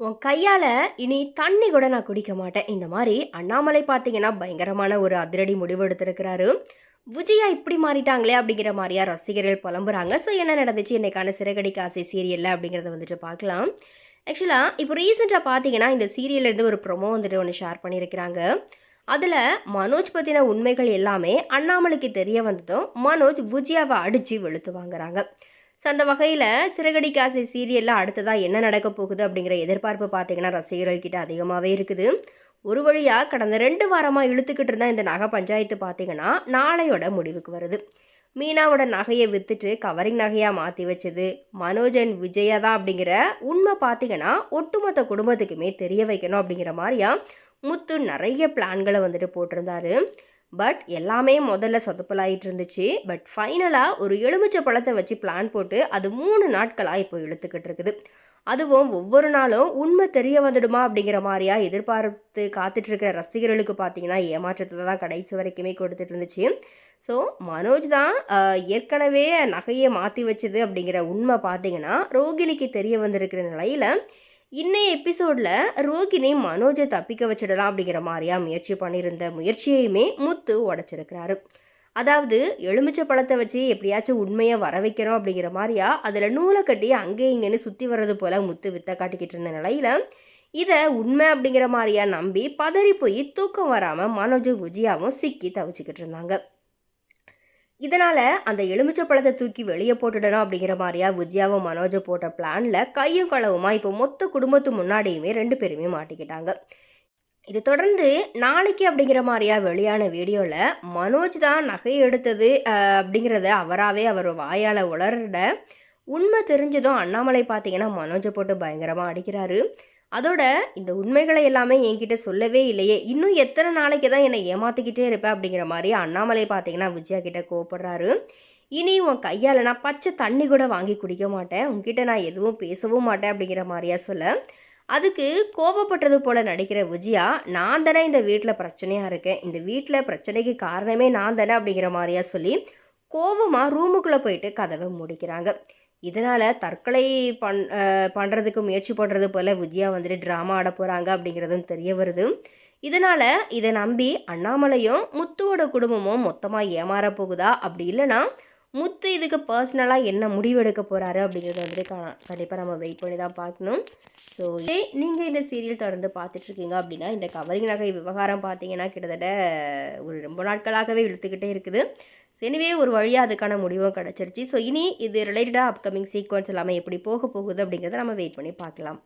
உன் கையால் இனி தண்ணி கூட நான் குடிக்க மாட்டேன். இந்த மாதிரி அண்ணாமலை பார்த்தீங்கன்னா பயங்கரமான ஒரு அதிரடி முடிவு எடுத்திருக்கிறாரு. விஜயா இப்படி மாறிட்டாங்களே அப்படிங்கிற மாதிரியா ரசிகர்கள் புலம்புறாங்க. ஸோ என்ன நடந்துச்சு? இன்னைக்கான சிறகடி காசை சீரியலில் அப்படிங்கிறத வந்துட்டு பார்க்கலாம். ஆக்சுவலாக இப்போ ரீசெண்டாக பார்த்தீங்கன்னா இந்த சீரியல்லேருந்து ஒரு ப்ரொமோ வந்துட்டு ஒன்று ஷேர் பண்ணியிருக்கிறாங்க அதில் மனோஜ் பற்றின உண்மைகள் எல்லாமே அண்ணாமலைக்கு தெரிய வந்ததும் மனோஜ் விஜயாவை அடித்து வெளுத்து வாங்குறாங்க. ஸோ அந்த வகையில் சிறகடி ஆசை சீரியலில் அடுத்ததாக என்ன நடக்க போகுது அப்படிங்கிற எதிர்பார்ப்பு பார்த்தீங்கன்னா ரசிகர்கள்கிட்ட அதிகமாகவே இருக்குது. ஒரு வழியாக கடந்த ரெண்டு வாரமாக இழுத்துக்கிட்டு இருந்த இந்த நகை பஞ்சாயத்து பார்த்தீங்கன்னா நாளையோட முடிவுக்கு வருது. மீனாவோட நகையை விற்றுட்டு கவரிங் நகையாக மாற்றி வச்சது. மனோஜன் விஜயா தான் அப்படிங்கிற உண்மை பார்த்தீங்கன்னா ஒட்டுமொத்த குடும்பத்துக்குமே தெரிய வைக்கணும் அப்படிங்கிற மாதிரியா முத்து நிறைய பிளான்களை வந்துட்டு போட்டிருந்தாரு. பட் எல்லாமே முதல்ல சொதப்பலாயிட்டு இருந்துச்சு பட் ஃபைனலாக ஒரு எலுமிச்சை பழத்தை வச்சு பிளான் போட்டு அது மூணு நாட்களாக இப்போ இழுத்துக்கிட்டு இருக்குது அதுவும் ஒவ்வொரு நாளும் உண்மை தெரிய வந்துடுமா அப்படிங்கிற மாதிரியா எதிர்பார்த்து காத்துட்ருக்கிற ரசிகர்களுக்கு பார்த்தீங்கன்னா ஏமாற்றத்தை தான் கடைசி வரைக்குமே கொடுத்துட்டு இருந்துச்சு ஸோ மனோஜ் தான் ஏற்கனவே நகையை மாற்றி வச்சது அப்படிங்கிற உண்மை பார்த்தீங்கன்னா ரோகிணிக்கு தெரிய வந்திருக்கிற நிலையில் இன்னைய எபிசோடில் ரோகிணி மனோஜை தப்பிக்க வச்சிடலாம் அப்படிங்கிற மாதிரியா முயற்சி பண்ணியிருந்த முயற்சியையுமே முத்து உடச்சிருக்கிறாரு. அதாவது எலுமிச்சை பழத்தை வச்சு எப்படியாச்சும் உண்மையை வர வைக்கணும் அப்படிங்கிற மாதிரியா அதில் நூலை கட்டி அங்கே இங்கேன்னு சுற்றி வர்றது போல் முத்து வித்த காட்டிக்கிட்டு இருந்த நிலையில் இதை உண்மை அப்படிங்கிற மாதிரியா நம்பி பதறி போய் தூக்கம் வராமல் மனோஜும் விஜயாவும் சிக்கி தவிச்சிக்கிட்டு இருந்தாங்க. இதனால் அந்த எலுமிச்சை பழத்தை தூக்கி வெளியே போட்டுடணும் அப்படிங்கிற மாதிரியா விஜயாவும் மனோஜை போட்ட பிளானில் கையும் களவுமா இப்போ மொத்த குடும்பத்து முன்னாடியுமே ரெண்டு பேருமே மாட்டிக்கிட்டாங்க. இது தொடர்ந்து நாளைக்கு அப்படிங்கிற மாதிரியா வெளியான வீடியோவில் மனோஜ் தான் நகை எடுத்தது அப்படிங்கிறத அவராகவே அவர் வாயால் உளறிட உண்மை தெரிஞ்சதும் அண்ணாமலை பார்த்தீங்கன்னா மனோஜை போட்டு பயங்கரமாக அடிக்கிறாரு. அதோட இந்த உண்மைகளை எல்லாமே என்கிட்ட சொல்லவே இல்லையே. இன்னும் எத்தனை நாளைக்கு தான் என்னை ஏமாற்றிக்கிட்டே இருப்பேன் அப்படிங்கிற மாதிரி அண்ணாமலை பார்த்தீங்கன்னா விஜயா கிட்ட கோவப்படுறாரு. இனி உன் கையால் நான் பச்சை தண்ணி கூட வாங்கி குடிக்க மாட்டேன். உன்கிட்ட நான் எதுவும் பேசவும் மாட்டேன் அப்படிங்கிற மாதிரியா சொல்ல. அதுக்கு கோபப்பட்டது போல நடிக்கிற விஜயா நான் தானே இந்த வீட்டில் பிரச்சனையாக இருக்கேன். இந்த வீட்டில் பிரச்சனைக்கு காரணமே நான் தானே அப்படிங்கிற மாதிரியா சொல்லி கோபமாக ரூமுக்குள்ளே போயிட்டு கதவை முடிக்கிறாங்க. இதனால் தற்கொலை பண் பண்ணுறதுக்கு முயற்சி பண்ணுறது போல் விஜயா வந்துட்டு ட்ராமா ஆட போகிறாங்க அப்படிங்கிறதும் தெரிய வருது. இதனால் இதை நம்பி அண்ணாமலையும் முத்துவோட குடும்பமும் மொத்தமாக ஏமாற போகுதா? அப்படி இல்லைன்னா முத்து இதுக்கு பர்சனலாக என்ன முடிவெடுக்க போகிறாரு அப்படிங்கிறது வந்துட்டு கண்டிப்பாக நம்ம வெயிட் பண்ணி தான் பார்க்கணும். ஸோ நீங்கள் இந்த சீரியல் தொடர்ந்து பார்த்துட்ருக்கீங்க அப்படின்னா இந்த கவரிங் நகை விவகாரம் பார்த்தீங்கன்னா கிட்டத்தட்ட ஒரு ரொம்ப நாட்களாகவே இழுத்துக்கிட்டே இருக்குது. ஸோ எனவே ஒரு வழியாக அதுக்கான முடிவும் கிடச்சிருச்சு. ஸோ இனி இது ரிலேட்டடாக அப்கமிங் சீக்வன்ஸ் எல்லாமே எப்படி போக போகுது அப்படிங்கிறத நம்ம வெயிட் பண்ணி பார்க்கலாம்.